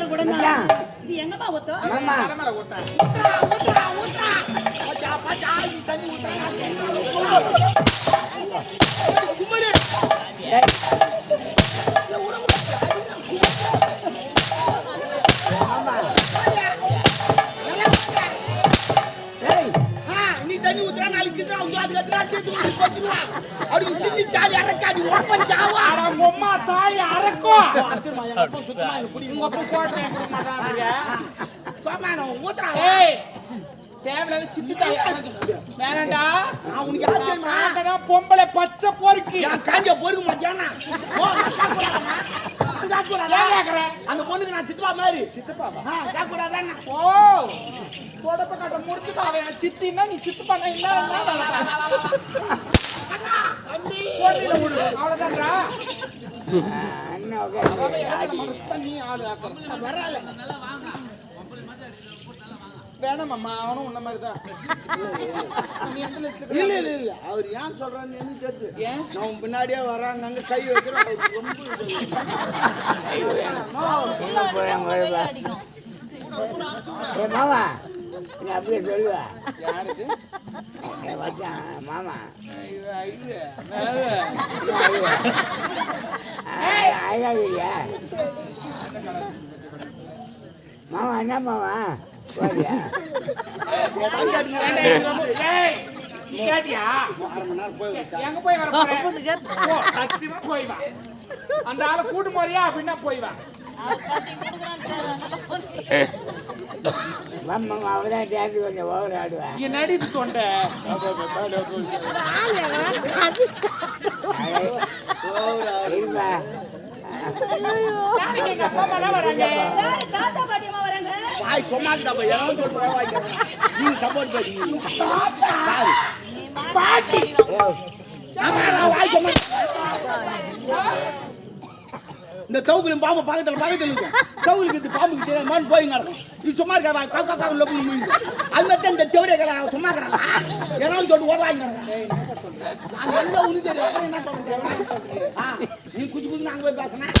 ஒரு குடம் தான் இது எங்கம்மா ஊத்தும் ஆமா. பாச்சா, பாச்சா, நீ தண்ணி. குமரு. நாளைக்கு கிதுறா, கொத்துருவா. அப்படி சிந்தி தாலி ஓப்பன் ஜாவா. அட, உங்க தாலி அறக்கும். உங்க அப்பா கோட்டை ஊத்துறா. ஏய், தேவையில்லாத சித்தி தாலி நான் உனக்கு யார் தெரியுமா? பொம்பளை பச்சை பொறுக்கி என் காஞ்ச பொறுக்க மாட்டியானா? ஓ, நான் சாப்பிடாதா? அந்த பொண்ணுக்கு நான் சித்தப்பா மாதிரி சித்தப்பா சாப்பிடாதான்னா ஓ தொடப்ப கட்ட முடிச்சுட்டு அவன் சித்தின்னா நீ சித்து பண்ண இல்ல அவ்வளவுதான்டா. அவன் வேணாமம்மா அவனும் உன்ன மாதிரி தான் இல்ல இல்ல இல்ல. அவர் ஏன் சொல்றான்னு எனக்கு தெரியுது ஏன்? உன் பின்னாடியே வராங்க அங்க கை அவருக்கு ரொம்ப இது. நீ அப்படியே சொல்லுவா. யாருக்கு? ஏ மச்சான் மாமா. அழகாவியா மாமா என்ன மாமா? போறியா? கேட்டியா அரை மணி நேரம் போய் வச்சா. எங்க போய் வர போற? போ, சத்தியமா போய் வா. அந்த ஆளை கூட்டு போறியா? அப்படின்னா போய் வா. மாமா அவதான் சேர்த்து கொஞ்சம் ஓவர் ஆடுவா இங்க நடித்து தொண்டை. பாட்டி ஆமா நான் வாய் சொன்னா இந்த தவுக்குலையும் பாம்பு பக்கத்துல பக்கத்துல இருக்கும் தவுலுக்கு இந்த பாம்புக்கு செய்யமான்னு போய் நடக்கும். இது சும்மா இருக்கா வா, கா கா கா லொப்பு முடியும் அது தான் இந்த தெவடிய கலை சும்மா இருக்கிறாங்க ஏதாவது சொல்லிட்டு ஓட வாங்கி நான் எழுத உனக்கு தெரியும். அப்புறம் என்ன சொல்றது ஆ, நீ குச்சி குச்சி நாங்க போய் பேசினேன்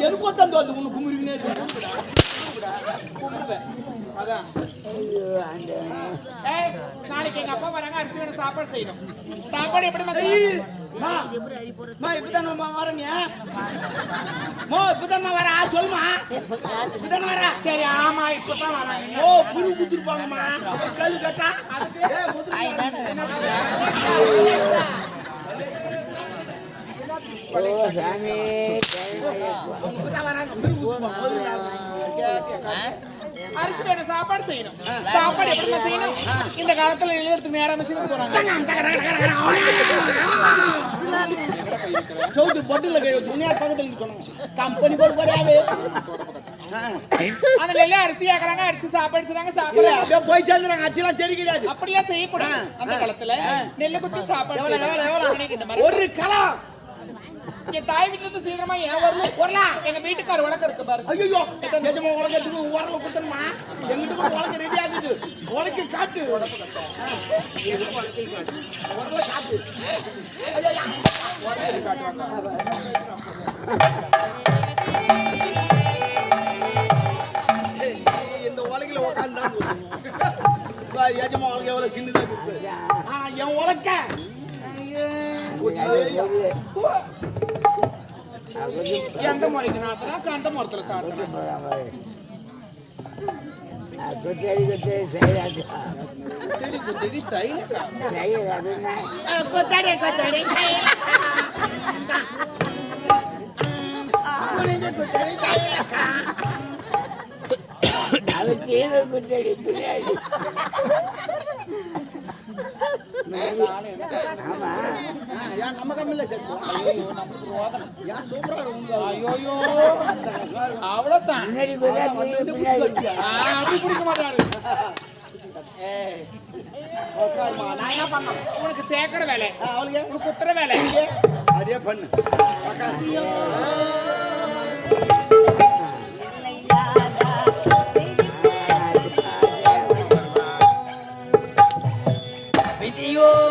எனக்கு ஒத்தம் தோத்து கும்பிடுவினே குமுறுவேன். அதான். ஏய், நாளைக்கு எங்க அப்பா வராங்க அரிசி சாப்பாடு செய்யணும். சாப்பாடு எப்படி செய்யணும்? மா மா இப்பதான் நம்ம வரேங்க. மோ இப்பதான் வர சொல்லுமா. இப்பதான் வர சரி ஆமா இப்பதான் வராங்க ஓ புரு குத்துருப்பாங்கம்மா அப்புறம் கல் கட்டா? ஏய், முதுகு ஓ சாமி. அரிசி வேணும் சாப்பாடு செய்யணும். சாப்பாடு எப்படி செய்யணும்? இந்த காலத்துல எழுதுறதுக்கு நேரம் மிஷின் போறாங்க. சவுத்து பொட்டில் உன்னையார் பக்கத்துல சொன்னாங்க. கம்பெனி போட்டு கிடையாது அந்த நெல்லை அரிசி ஆக்குறாங்க அரிசி சாப்பாடு செய்றாங்க சாப்பாடு போய் சேர்ந்துறாங்க அச்சுலாம் செடி கிடையாது. அப்படிலாம் செய்யக்கூடாது. அந்த காலத்துல நெல்லு குத்தி சாப்பாடு ஒரு களம் என் தாய் வீட்டுல இருந்து சீக்கிரமா என் வரலும் வரலாம் எங்க வீட்டுக்கார வழக்கம் இருக்கு பாருங்க. ஐயோ நிஜமா உலகத்துக்கு உரல குத்தணுமா? எங்கிட்ட கூட உலக ரெடி ஆகுது. உலக காட்டு. உரல காட்டு இந்த உலகில உட்காந்து எஜமா உலக எவ்வளவு சின்னதா இருக்கு என் உலக்க. எந்த முறைக்கு நாத்தனா அந்த முறத்துல சாப்பிட்டேன் குத்தடி குத்தடி அது கீழே குத்தடி பின்னாடி ஆமா ஏன் நம்ம கம்மியில் சேர்த்து ஏன் சூப்பரா இருக்கும் ஐயோயோ அவ்வளவுதான் முன்னாடி குத்தாடி பின்னாடி ஆ, அது பிடிக்க மாட்டாரு நான் என்ன பண்ணேன் உனக்கு சேர்க்கிற வேலை அவளுக்கு குத்துற வேலை அதே பண்ணு ていよう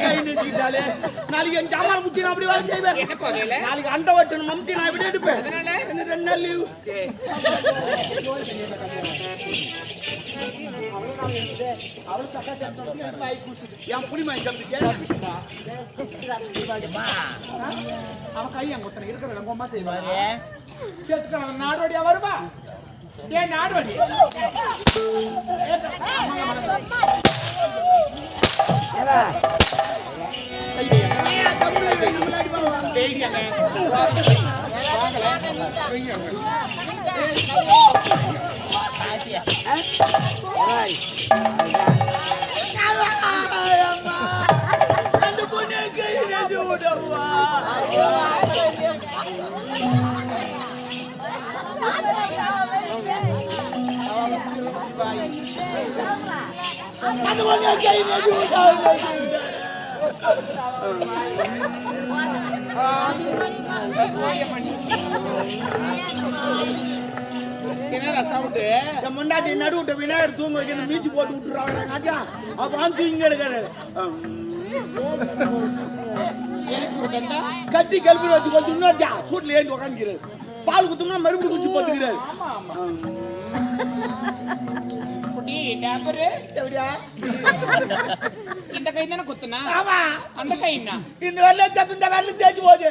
கை நெஞ்சுக்கிட்டாலே நாளைக்கு என் ஜாமான் முச்சி நான் அப்படி வேலை செய்வேன். நாளைக்கு அண்டை வெட்டணும் மம்தி நான் இப்படி எடுப்பேன். ரெண்டு நாள் லீவு என் புளிமா சம்பி அவன் கை அங்க ஒருத்தனை இருக்கிற ரொம்ப செய்வாரு செத்துக்கான நாடோடியா வருவா? நாடோடி? ஏவா முன்னாடி நடு விட்ட விநாயகர் தூங்க வைக்கணும் மீச்சு போட்டு விட்டுறாங்க காட்டியா அப்ப வந்து தூங்கி எடுக்காரு கட்டி கல்வி வச்சு கொஞ்சம் இன்னொரு சூட்ல ஏறி உக்காந்துக்கிறாரு. பால் குத்தோம்னா மறுபடியும் குச்சி போத்துக்கிறாரு. குட்டி டேப்பரு? எப்படியா? இந்த கை தானே குத்துனா? ஆமா. அந்த கை என்ன இந்த வெள்ள சப்பு இந்த வெள்ள தேய்ச்சி போகுது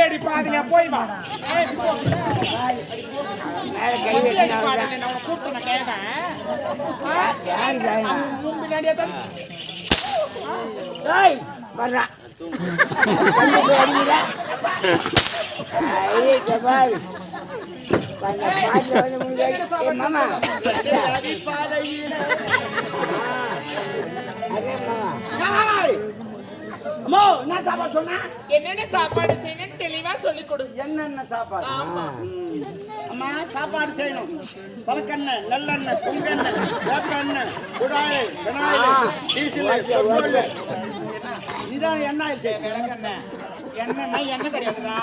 ரெண்டு நாள் விட்டு இது தப்பிக்கிறது பத்தி நீ உள்ள தான் போறியா ஏய், போடி, போ. போடி, போ. நானும் அமைதியாகிறேன் அம்மா நேரம். நானே கொடை பின்னாடி கையில. பாதி தூரம் கீழே போய் வா கை வச்சு நான் நான் வர்றா மாமா மாமா அம்மா என்ன சாப்பாடு சொன்னா என்னென்ன சாப்பாடு செய்யணும்னு தெளிவா சொல்லி கொடு. என்னென்ன சாப்பாடு. அம்மா சாப்பாடு செய்யணும். பழக்கெண்ணெய் நல்லெண்ணெய் பொங்கெண்ணெய் வேப்பெண்ணெய் குடாய் விநாயகர் டீசல் இதான் எண்ணெய் விளக்கெண்ணெய். எண்ணெய்னா எண்ணெய் கிடையாதுடா.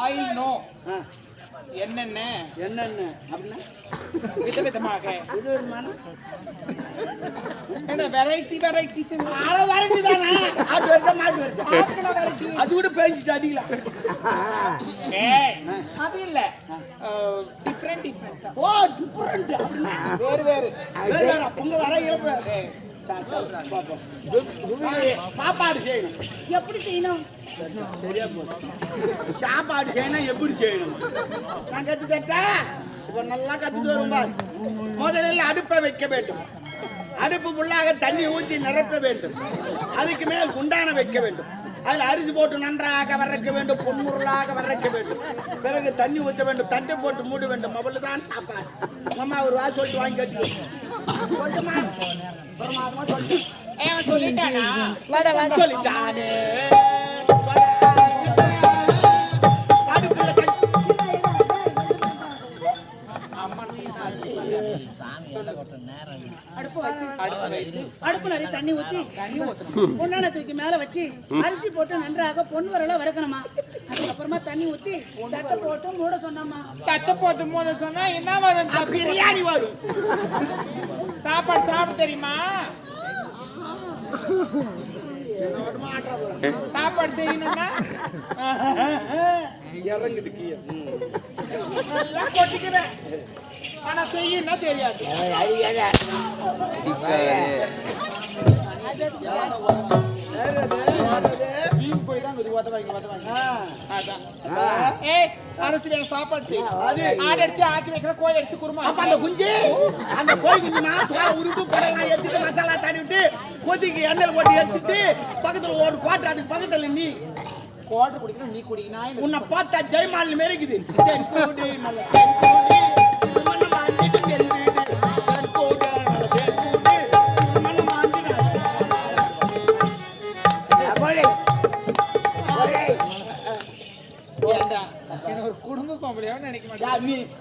ஆயில் நோ ஆ, என்னென்ன? என்னென்ன? அப்படின்னா விதவிதமாக இது விதமான என்ன வெரைட்டி வெரைட்டி அதை வரைஞ்சி தானே? ஆட்டு மாட்டு அது கூட பேஞ்சிட்டு அடிக்கலாம் அது இல்ல. டிஃப்ரெண்ட் டிஃப்ரெண்ட் ஓ டிஃபரெண்ட் வேறு வேறு. வேற வேற. பொங்க வர. சாப்பாடு செய்யணும். எப்படி செய்யணும்? சரியா போதும் சாப்பாடு செய்யணும் எப்படி செய்யணும்? நான் கத்து தட்டா இப்ப நல்லா கத்துட்டு வரும் பாரு. முதலில் அடுப்பை வைக்க வேண்டும். அடுப்பு ஃபுல்லாக தண்ணி ஊற்றி நிரப்ப வேண்டும். அதுக்கு மேல் குண்டான வைக்க வேண்டும். அதில் அரிசி போட்டு நன்றாக வறக்க வேண்டும். பொன்முருளாக வறக்க வேண்டும். பிறகு தண்ணி ஊற்ற வேண்டும். தட்டை போட்டு மூட வேண்டும். அவ்வளவு தான் சாப்பாடு. அம்மா ஒரு வா சொல்லிட்டு வாங்கி கட்டி சொல்லுமா பிரமாதமா சொல்லு ஏய், அடுப்பு அடுப்பு நிறைய தண்ணி ஊத்தி பொன்னான தூக்கி மேல வச்சு அரிசி போட்டு நன்றாக பொன் வரல வறுக்கணுமா? அதுக்கப்புறமா தண்ணி ஊத்தி தட்டை போட்டு மூட சொன்னாமா? தட்டை போட்டு போது சொன்னா என்ன வரும்? பிரியாணி வரும். சாப்பாடு சாப்பிட தெரியுமா? சாப்பாடு செய்யணும்னா? இறங்குது கீழே நல்லா கொட்டிக்கிறேன் ஆனா செய்யணும்னா தெரியாது. அடிக்காது. சாப்பாடு ஆடு அடிச்சு ஆக்கி வைக்கிற கோழி அடிச்சு குருமா. அப்ப அந்த குஞ்சு அந்த கோழி குஞ்சு நான் தோலை உருப்பு கடலாம் எடுத்துட்டு மசாலா தடவி விட்டு கொதிக்கு எண்ணெயில் போட்டு எடுத்துட்டு பக்கத்துல ஒரு குவாட்டர் அதுக்கு பக்கத்துல நீ. கோட்டை குடிக்கணும் நீ குடி நான் என்ன உன்னை பார்த்தா ஜெயமாலினி மாரி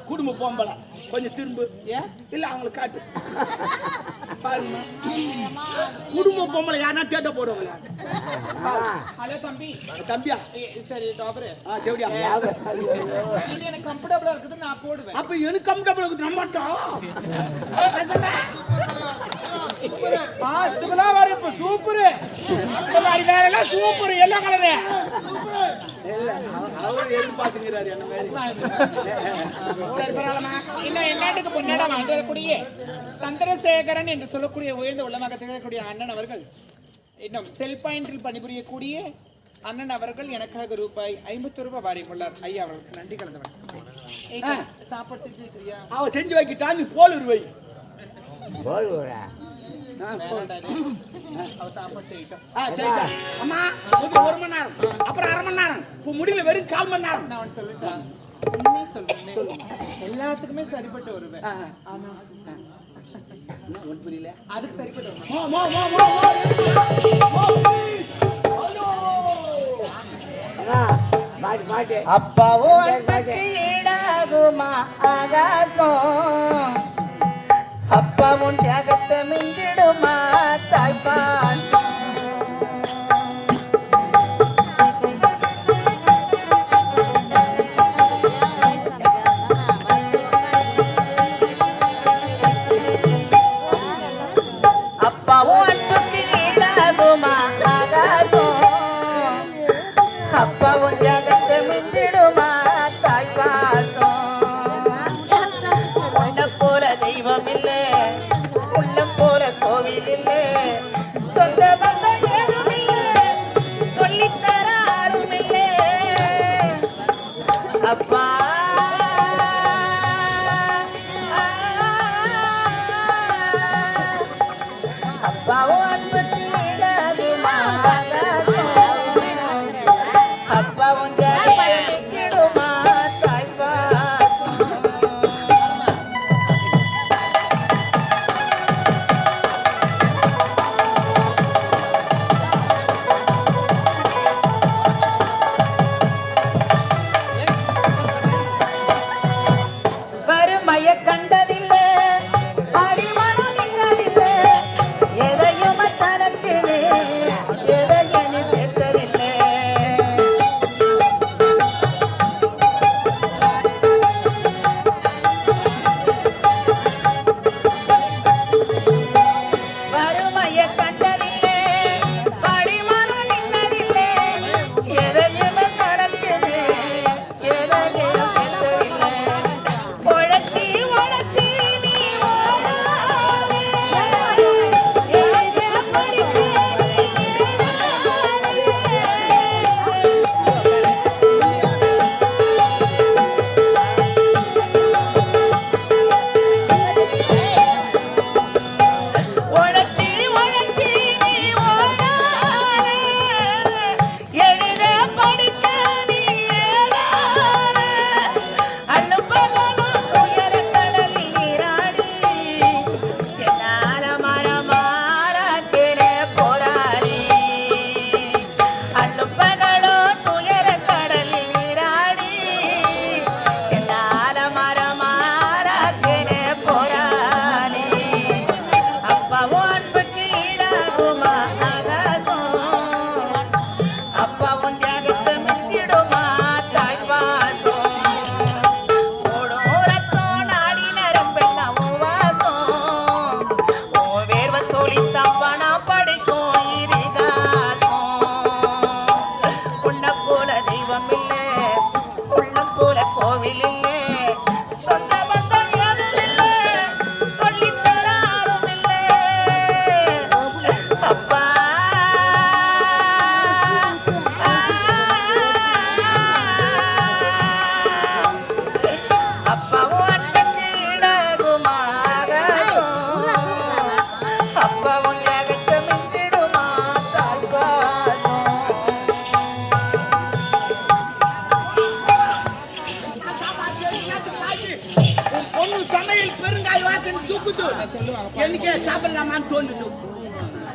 குடும்ப பொம்பளை. கொஞ்சம் திரும்பு. ஏன் இல்ல அவங்களுக்கு காட்டு. பாருங்க. குடும்ப பொம்பளை யாருன்னா தேட்ட போடுவாங்களா. ஹலோ தம்பி. தம்பியா? ஏய், சரி டாபரு ஆ தேவடியா இது எனக்கு கம்ஃபர்டபுளா இருக்குது நான் போடுவேன். அப்ப எனக்கு கம்ஃபர்டபுள் இருக்குது நம்மட்டோம் ஆ இதுக்கெல்லாம் வர இப்ப சூப்பர். எல்லாம் சூப்பர் எல்லோ கலரு. அவர் என்ன இன்னும் என்னாட்டுக்கு பொன்னாட வாழ்ந்து வரக்கூடிய சந்திரசேகரன் என்று சொல்லக்கூடிய உயர்ந்த உள்ளமாக திகழக்கூடிய அண்ணன் அவர்கள் இன்னும் செல் பாயிண்டில் பணிபுரியக்கூடிய அண்ணன் அவர்கள் எனக்காக ரூபாய் ஐம்பத்தி ரூபாய் வாரி கொள்ளார் ஐயா அவர்களுக்கு நன்றி கலந்தவன் சாப்பாடு செஞ்சு வைக்கிறியா அவன் செஞ்சு வைக்கிட்டான் நீ போல் வை அம்மா முதல்ல ஒரு மணி நேரம் அப்புறம் அரை மணி நேரம் இப்போ முடியல வெறும் கால் மணி நேரம் நான் அவன் சொல்லிட்டான் உண்மையை சொல்லுவேன் எல்லாத்துக்குமே சரிப்பட்டு வருவேன். ஆனா புரியல? அதுக்கு சரிப்பட்டு அன்புக்கு ஈடாகுமா ஆகாசம்? அப்பாவும் தியாகத்தை மிஞ்சிடுமா தாய்ப்பா? அப்பா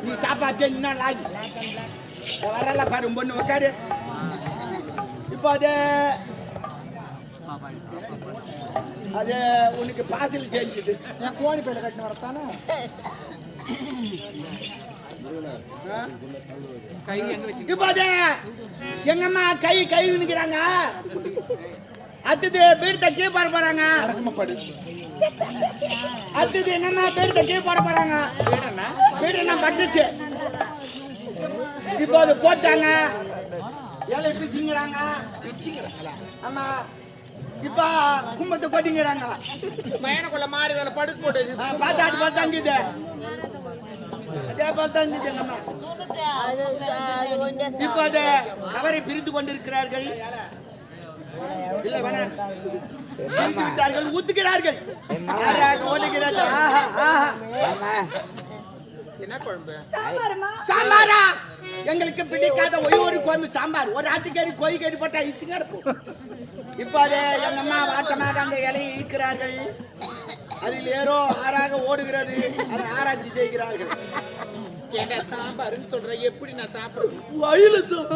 நீ சாப்பாடு செஞ்சுனா லாகி வரல பாரு பொண்ணு உட்காரு இப்போ அது அது உனக்கு பாசல் செஞ்சுது என் கோழி பையில கட்டின வரத்தானே கை எங்க வச்சு இப்போ அது எங்க அம்மா கை கை நிக்கிறாங்க அடுத்தது வீடு தக்கி போட போறாங்க படு அடுத்தது எங்க அம்மா வீடு தக்கி போட போறாங்க. வீடு பட்டுச்சு. இப்போ அது போட்டாங்க. ஏழை பிச்சுங்கிறாங்க ஆமா. இப்போ கும்பத்தை கொட்டிங்கிறாங்க மயனக்குள்ள மாறி அதில் படுக்க போட்டு. பார்த்தா அது பார்த்தா அங்குது அதே பார்த்தா அங்குது அதை கவரை பிரித்து கொண்டிருக்கிறார்கள். இல்ல வேணாம். பிரித்து விட்டார்கள் ஊத்துகிறார்கள். யாராக ஓடுகிறது ஆஹா ஆஹா. ஆமா. என்ன குழம்பு? சாம்பாரா? எங்களுக்கு பிடிக்காத ஒரே ஒரு குழம்பு சாம்பார். ஒரு ஆட்டுக்கறி கோழி கறி போட்டா இச்சுங்க இருக்கும். இப்போ அது எங்க அம்மா வாட்டமாக அந்த இலையை ஈர்க்கிறார்கள் அதில் ஏறோ ஆறாக ஓடுகிறது. அதை ஆராய்ச்சி செய்கிறார்கள். என்ன சாம்பாருன்னு சொல்ற? எப்படி நான் சாப்பிடுறது? வயலுத்தம்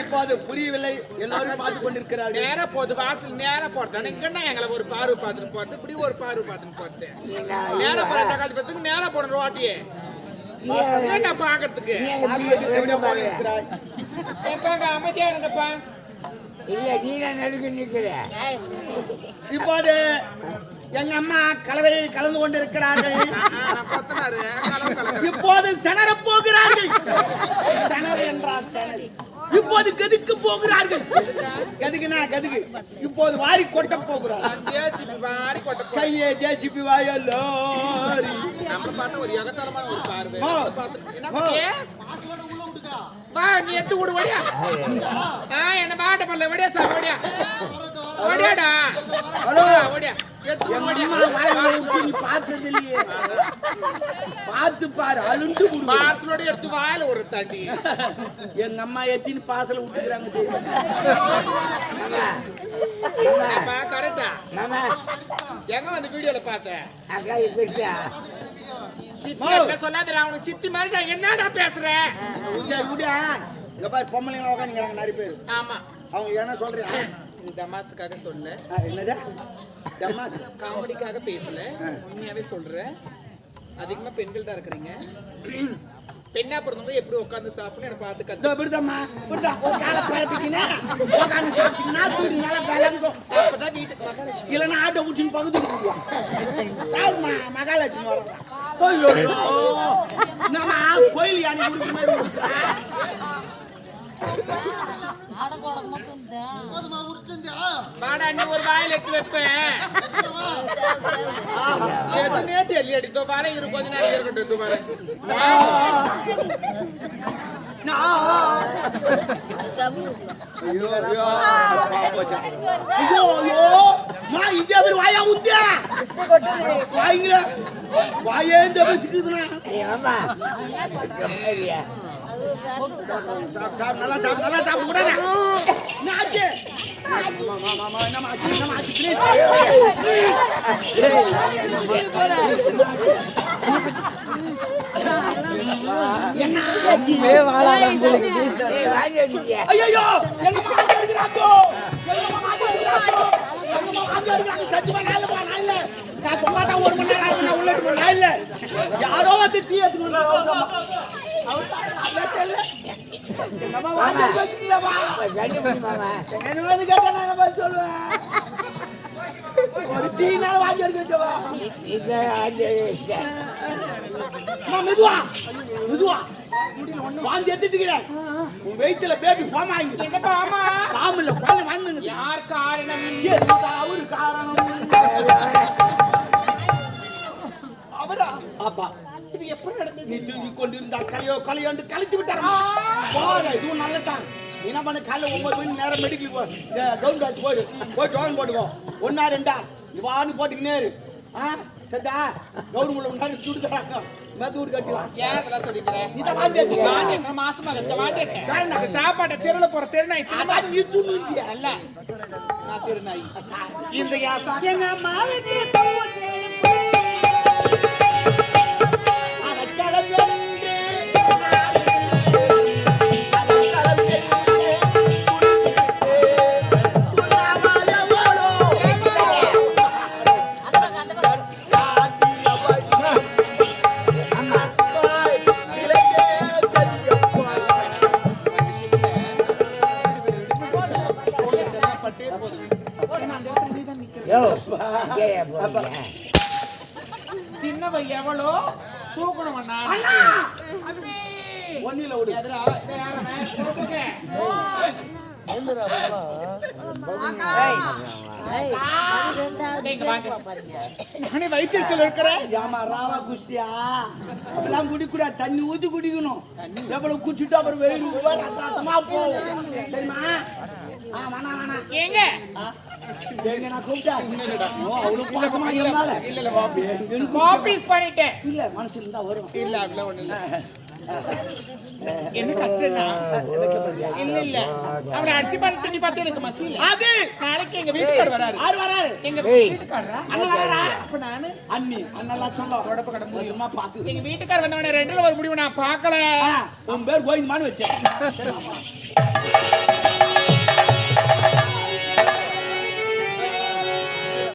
இப்போ அது புரியவில்லை. எல்லாரும் பார்த்து கொண்டிருக்கிறார்கள். நேரா போகுது வாசல் நேரா போறதானே இங்கன்னா எங்களை ஒரு பார்வை பார்த்துட்டு போறது? இப்படி ஒரு பார்வை பார்த்துட்டு போறது? நேரா போற தக்காளி பத்துக்கு நேரா போன ரோட்டியே. என்ன பாக்குறதுக்கு அமைதியா இருங்கப்பா. இல்ல நீ தான் நடுக்க நிக்கிற. இப்போ அது எங்க அம்மா கலவையை கலந்து கொண்டிருக்கிறார்கள். இப்போது செனர போகிறார்கள். செனர் என்றால் செனர் இப்போது கதுக்கு போகிறார்கள். கதுக்குனா கதுக்கு. இப்போது வாரி கொட்ட போகிறார்கள் ஜேசிபி வாரி கொட்ட போ கையே ஜேசிபி. பண்ணியே? வா நீ எடுத்து விடு வடியா. ஆ என்ன பாட்ட பண்ணல வடியா சார் வடியா. வடியாடா. ஹலோ. வடியா. பார்த்து பாரு அழுண்டு பார்சலோட எடுத்து வாயில ஒரு தண்ணி எங்க அம்மா எத்தின்னு பாசல விட்டுக்கிறாங்க கரெக்டா எங்க வந்து வீடியோல பார்த்தேன் சொல்லாதடா அவனுக்கு சித்தி மாதிரி என்னடா பேசுறேன் சரி விடியா இங்க பாரு பொம்பளைங்க உட்காந்துக்கிறாங்க நிறைய பேர். ஆமா. அவங்க என்ன சொல்றியா இது தமாசுக்காக சொல்ல. என்னது? காமெடிக்காக பேசல. உண்மையாவே சொல்றேன். அதிகமா பெண்கள் தான் இருக்கிறீங்க. பெண்ணா பிறந்தவங்க எப்படி உட்கார்ந்து சாப்பிடணும் எனக்கு பார்த்து கத்து ஒரு காலை பரப்பிக்கினா உட்காந்து சாப்பிட்டீங்கன்னா தூக்கி நல்லா விளங்கும் அப்பதான் வீட்டுக்கு மகாலட்சுமி. இல்லைன்னா ஆட்டோ போடுவோம் சாருமா மகாலட்சுமி வரலாம் நம்ம கோயில் யானை கொடுக்குற மாதிரி கொடுக்குறா. வாடா நீ ஒரு வாயில எடுத்து வைப்பேன் எதுனே தெரியல அடித்தோ பாரு இரு கொஞ்ச நேரம் இருக்கட்டும் இது பாரு. நான் ஐயோ ஐயோ. ஐயோ ஐயோ மா இதே மாதிரி வாயா உத்தியா? வாய்ங்கள. வாயே இந்த வச்சுக்குதுண்ணா. ஆமா நல்லா சாப் நல்லா சாப்பிட கூடாது ஐயோ எங்க மாமா அடிக்கிறாங்கோ எங்க மாமா அடிக்கிறாங்கோ எங்க மாமா அடிக்கிறாங்க சத்தியமா நான் நான் இல்ல நான் சும்மா ஒரு மணி நேரம் நான் உள்ள நான் இல்ல யாரோ திட்டி எடுத்துட்டு சொல்லுவேன் ஒரு டீ நாள் வாங்கி வச்சவா அம்மா மெதுவா மெதுவா வாந்தி எடுத்துட்டுக்கிறேன் உன் வயித்துல பேபி ஃபார்ம் ஆகி என்னப்பா ஆமா இல்ல குழந்தை யார் காரணம் அவரு? காரணம் அவரா அப்பா இது எப்படி நடந்தது? நீ தூங்கி கொண்டிருந்தா கலையோ கலையோ என்று கழித்து விட்டாரா. இதுவும் நல்லதான் என்ன பண்ண காலைல ஒன்பது மணி நேரம் மெடிக்கல் போ. கவுண்ட் ஆச்சு போயிடு போய் டோன் போட்டுக்கோ. ஒன்னா ரெண்டா? நீ வான்னு போட்டுக்கினே ஆ? சரிதா கவுர்மெண்ட்ல முன்னாடி சுடு தராங்க. மெத்து வீடு கட்டிடலாம் ஏன் சொல்லிக்கிறேன் மாசமா இந்த இந்த சாப்பாட்டை தெருல போற தெருநாய் அதான் நீ துண்ணு அல்ல நான் தெருநாய். இந்த யாசா எங்க அம்மாவுக்கு வயிற்றுச்சல் இருக்கிறேன் ஏமா ராவா குஸ்தியா அப்பெல்லாம் குடிக்கூடா தண்ணி ஊத்தி குடிக்கணும். எவ்வளவு குடிச்சுட்டு அப்புறம் வெயில் ரத்த ரத்தமா போகும். ஏங்க? எங்க நான் அவ்வளவு பாசமா இருந்தால. வாபஸ். பண்ணிட்டேன். இல்ல மனசு இருந்தா வரும் இல்ல அப்படிலாம் ஒண்ணு இல்ல. என்ன கஷ்டம்னா? இல்ல இல்ல. அவனை அடிச்சு பார்த்து திண்ணி பார்த்து எனக்கு மசி இல்ல அது! நாளைக்கு எங்க வீட்டுக்கார் வராரு. யாரு வராரு? எங்க. வீட்டுக்காரரா? அண்ணன் வராரா? அப்ப நானு அண்ணி அண்ணெல்லாம் சொல்ல உடம்பு கடை மூலியமா பாத்து எங்க வீட்டுக்கார் வந்தவன ரெண்டுல ஒரு முடிவு நான் பார்க்கல. உன் பேர் கோவிந்தமான்னு வச்சேன்.